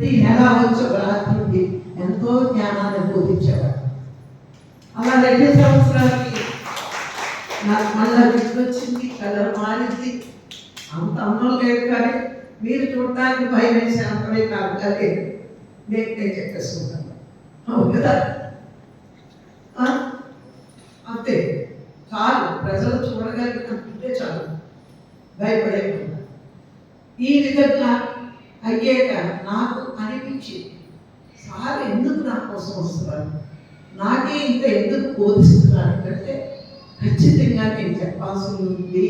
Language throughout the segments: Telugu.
ఎలా నెల వచ్చి ఉంది ఎంతో జ్ఞానాన్ని బోధించేవాడు. అలా రెండు సంవత్సరాలకి నాకు మళ్ళా వచ్చింది కలర్ మారింది. అంత అందం లేదు కానీ మీరు చూడటానికి భయం వేసే అంతమే కాదు అదే నేను నేను చెప్పేసుకుంటాను అవును కదా? అంతే. చాలు. ప్రజలు చూడగలిగినట్టుంటే చాలు. భయపడేకుండా ఈ విధంగా అయ్యాక నాకు అనిపించింది సార్ ఎందుకు నా కోసం వస్తున్నారు? నాకే ఇంత ఎందుకు బోధిస్తున్నారు? అంటే ఖచ్చితంగా నేను చెప్పాల్సి ఉంది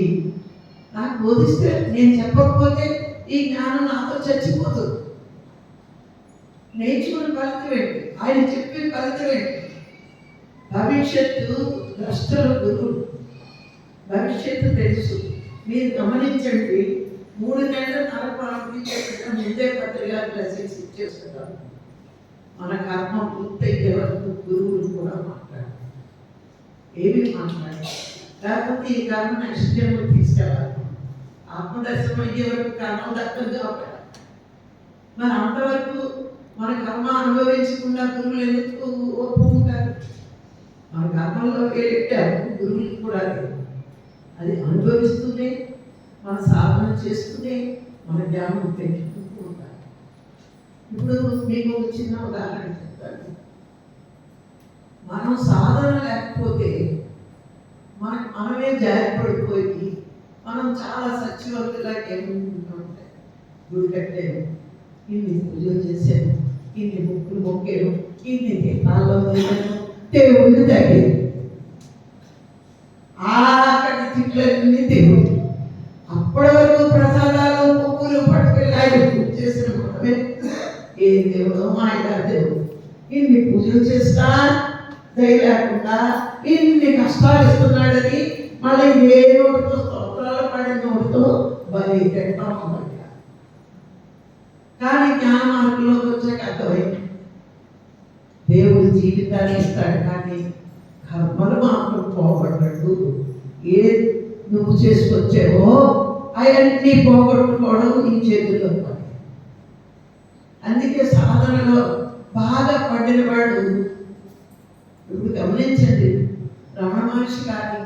నాకు బోధిస్తే నేను చెప్పకపోతే ఈ జ్ఞానం నాతో చచ్చిపోతుంది నేర్చుకుని ఫలితం ఏంటి? ఆయన చెప్పిన ఫలితం ఏంటి? భవిష్యత్తు ద్రష్టల గురువు. భవిష్యత్తు తెలుసు. మీరు గమనించండి మూడు నెలల నరపాలకి చెప్పిన ముందే పత్రిక బ్లెస్సింగ్స్ ఇచ్చేస్తున్నాం మన కర్మ పూర్తయ్యే వరకు గురువులు కూడా మాట్లాడారు. ఏమి మాట్లాడారు? లేకపోతే ఈ కర్మ నెక్స్ట్ జన్మ తీసుకెళ్ళాలి. ఆత్మదర్శనం అయ్యే వరకు కర్మ దక్కదు కాబట్టి. మరి అంతవరకు మన కర్మ అనుభవించకుండా గురువులు ఎందుకు ఒప్పుకుంటారు? మన కర్మల్లో వెళ్ళారు గురువులు కూడా లేదు. అది అనుభవిస్తూనే మన సాధన చేస్తూనే మన జ్ఞానం పెంచుకుంటూ ఉంటారు ఇప్పుడు మీకు ఒక చిన్న ఉదాహరణ చెప్తాను. మనం సాధన లేకపోతే మన మనమే జారిపడిపోయి మనం చాలా సత్యవంతులా ఉంటాయి గుడి కట్టాము ఇన్ని పూజలు చేశాను ఇన్ని ముక్కులు మొక్కాను ఇన్ని దీపాల్లో వదిలాను దేవుడిని తగ్గాను ఆఖరి తిట్లన్నీ దేవుడు అప్పటి వరకు ప్రసాదాలు పువ్వులు పట్టుకెళ్ళి ఆయన పూజ చేసిన ఏ దేవుడో మా ఆయన దేవుడు. ఇన్ని పూజలు చేస్తా దయ లేకుండా ఇన్ని కష్టాలు ఇస్తున్నాడని మళ్ళీ ఏ నోటితో స్తోత్రాలు పడిన నోటితో బలి తింటాం కానీ జ్ఞాన మార్గంలోకి వచ్చాక అర్థమైంది. దేవుడు జీవితాన్ని ఇస్తాడు కానీ కర్మలు మాత్రం పోగొట్టడు. ఏ నువ్వు చేసుకొచ్చావో అవన్నీ పోగొట్టుకోవడం ఈ చేతుల్లో అందుకే సాధనలో బాగా పడిన వాడు ఇప్పుడు గమనించండి. రమణ మహర్షి కానీ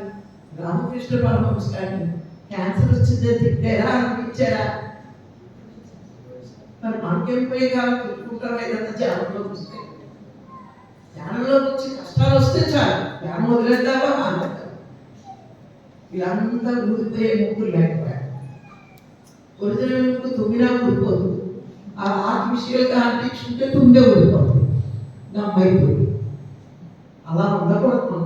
రామకృష్ణ పరమహంస కానీ క్యాన్సర్ వచ్చిందే తిట్టారా అనిపించారా? మరి మనకేం పోయి కాదు తిట్టుకుంటాం ఏదన్నా ధ్యానంలో వస్తే. ధ్యానంలో వచ్చి కష్టాలు వస్తే చాలు. ధ్యానం వదిలేద్దామా? మానేద్దాం వీళ్ళంతా గురితే ముగ్గురు లేకపోతే. ఒరిజినల్ ముక్కు తుమ్మినా ఊడిపోదు ఆ ఆర్టిఫిషియల్గా అంటించుకుంటే తుమ్మే ఊడిపోతుంది. నా బయట అలా ఉండకూడదు